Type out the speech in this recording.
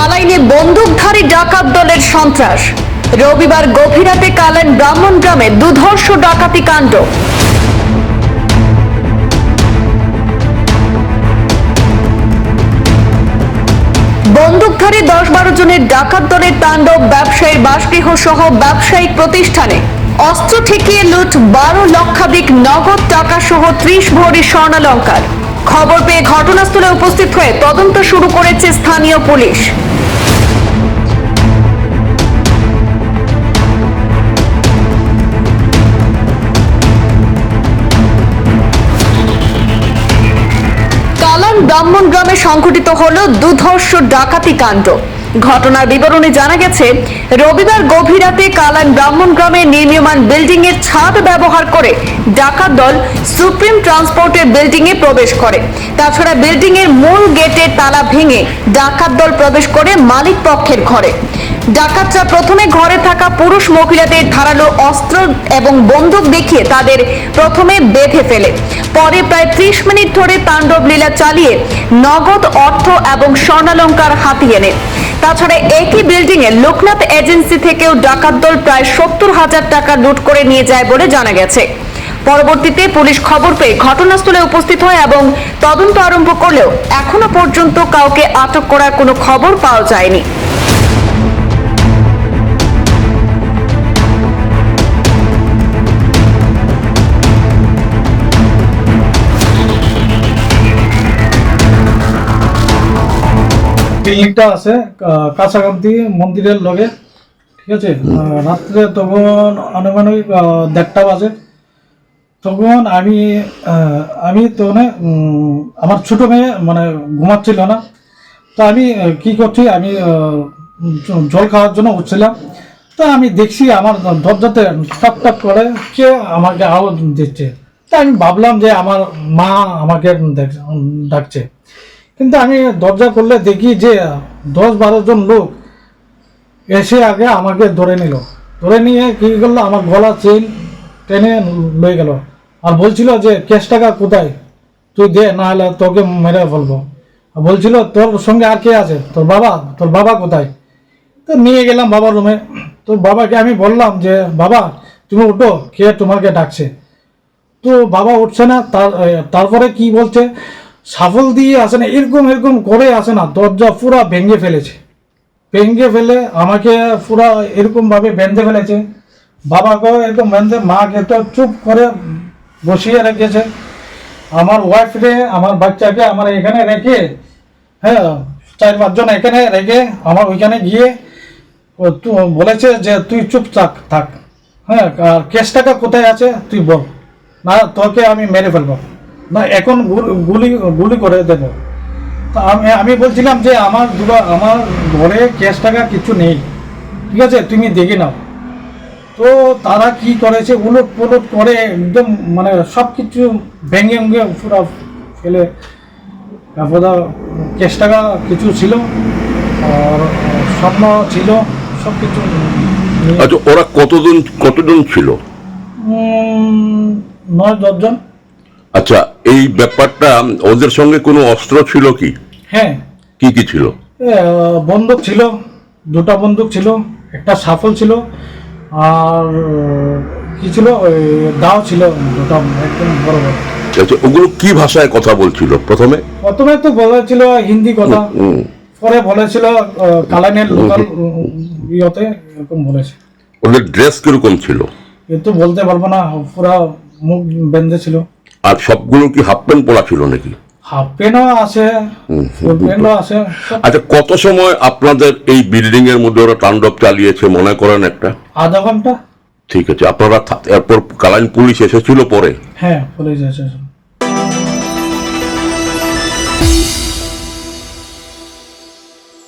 কালাইনে বন্দুকধারী ডাকাত দলের সন্ত্রাস। রবিবার গভীর রাতে কালাইন ব্রাহ্মণ গ্রামে দুধর্ষ ডাকাতি কাণ্ড। বন্দুকধারী দশ বারো জনের ডাকাত দলের তাণ্ডব, ব্যবসায়ীর বাসগৃহ সহ ব্যবসায়িক প্রতিষ্ঠানে। অস্ত্র ঠেকিয়ে লুট বারো লক্ষাধিক নগদ টাকা সহ ত্রিশ ভরি স্বর্ণালঙ্কার। খবর পেয়ে ঘটনাস্থলে উপস্থিত হয়ে তদন্ত শুরু করেছে স্থানীয় পুলিশ। ব্রাহ্মণ গ্রামে সংঘটিত হল দুধর্ষ ডাকাতি কাণ্ড। ঘটনার বিবরণে জানা গেছে, রবিবার গভীর রাতে কালান ব্রাহ্মণ গ্রামে নির্মীয়মান বিল্ডিং এর ছাদ ব্যবহার করে ডাকাত দল সুপ্রিম ট্রান্সপোর্টের বিল্ডিং এ প্রবেশ করে। তাছাড়া বিল্ডিং এর মূল গেটের তালা ভেঙে ডাকাত দল প্রবেশ করে মালিক পক্ষের ঘরে। ডাকাতরা প্রথমে ঘরে থাকা পুরুষ মহিলাদের ধারালো অস্ত্র এবং বন্দুক দেখিয়ে তাদের প্রথমে বেঁধে ফেলে। পরে প্রায় ত্রিশ মিনিট ধরে তাণ্ডব লীলা চালিয়ে নগদ অর্থ এবং স্বর্ণালঙ্কার হাতিয়ে নেয়। তাছাড়া একই বিল্ডিং এ লোকনাথ এজেন্সি থেকেও ডাকাত দল প্রায় সত্তর হাজার টাকা লুট করে নিয়ে যায় বলে জানা গেছে। পরবর্তীতে পুলিশ খবর পেয়ে ঘটনাস্থলে উপস্থিত হয় এবং তদন্ত আরম্ভ করলেও এখনও পর্যন্ত কাউকে আটক করার কোনো খবর পাওয়া যায়নি। ক্লিনিকটা আছে কাছাকাছি মন্দিরের লগে, ঠিক আছে? রাত্রে তখন আনুমানিক দেড়টা বাজে। তখন আমি আমি তো মানে আমার ছোট মেয়ে মানে ঘুমাচ্ছিল না। তো আমি কি করছি, আমি জল খাওয়ার জন্য উঠছিলাম। তো আমি দেখছি আমার দরজাতে টপ টপ করে কে আমাকে আওয়াজ দিচ্ছে। তা আমি ভাবলাম যে আমার মা আমাকে ডাকছে। কিন্তু আমি দরজা করলে দেখি যে দশ বারো জন লোক এসে আগে আমাকে ধরে নিল। ধরে নিয়ে কি করল? আমার গলা চেন টেনে লয়ে গেল। আর বলছিল যে, ক্যাশ টাকা কোথায়? তুই দে, না হলে তোকে মেরে ফেলব। আর বলছিল, তোর সঙ্গে আর কে আছে? তোর বাবা? তোর বাবা কোথায়? তো নিয়ে গেলাম বাবার রুমে। তো বাবাকে আমি বললাম যে, বাবা, তুমি উঠো, কে তোমাকে ডাকছে? তো বাবা উঠছে না। তার তারপরে কি বলছে? সাফল দিয়ে আসে না, এরকম এরকম করে আসে না, দরজা পুরা ভেঙে ফেলেছে। ভেঙে ফেলে আমাকে পুরা এরকম ভাবে বেঁধে ফেলেছে। বাবাকেও এরকম বেঁধে, মাকে তো চুপ করে বসিয়ে রেখেছে। আমার ওয়াইফরে আমার বাচ্চাকে আমার এখানে রেখে হ্যাঁ চার পাঁচজন এখানে রেখে আমার ওইখানে গিয়ে বলেছে যে তুই চুপ থাক থাক। হ্যাঁ আর কেসটাকা কোথায় আছে তুই বল, না তোকে আমি মেরে ফেলব। না এখন গুল- গুলি করে দেবো। তো আমি আমি বলছিলাম যে আমার দুটো আমার ঘরে ক্যাশ টাকা কিছু নেই। ঠিক আছে তুমি দেখে নাও। তো তারা কি করেছে উলট পুলট করে একদম মানে সব কিছু ভেঙে ভেঙে পুরো ফেলে। তারপরে ক্যাশ টাকা কিছু ছিল আর স্বপ্ন ছিল সব কিছু আচ্ছা ওরা কতজন কতজন ছিল? নয় দশজন। আচ্ছা এই ব্যাপারটা ওদের সঙ্গে কোনো অস্ত্র ছিল কি? হ্যাঁ। কি কি ছিল? এ, বন্দুক ছিল দুটা বন্দুক ছিল একটা সাফল ছিল আর কি ছিল? দাও ছিল দুটা একদম বড় বড় আচ্ছা ওগুলো কি ভাষায় কথা বলছিল প্রথমে? প্রথমে তো বলেছিল হিন্দি কথা। পরে বলেছিল কালানের লোকাল ইয়েতে এরকম বলেছে। ওদের ড্রেস কীরকম ছিল? কিন্তু বলতে পারব না পুরা মুখ বেঁধে ছিল। আর সবগুলো কি হাফ প্যান্ট পরা ছিল নাকি? হাফ প্যান্টও আছে প্যান্টও আছে। আচ্ছা কত সময় আপনাদের এই বিল্ডিং এর মধ্যে ওরা তাণ্ডব চালিয়েছে মনে করেন একটা? আধা ঘণ্টা। ঠিক আছে আপনারা এরপর কালাইন পুলিশ এসেছিল পরে? হ্যাঁ পুলিশ এসেছে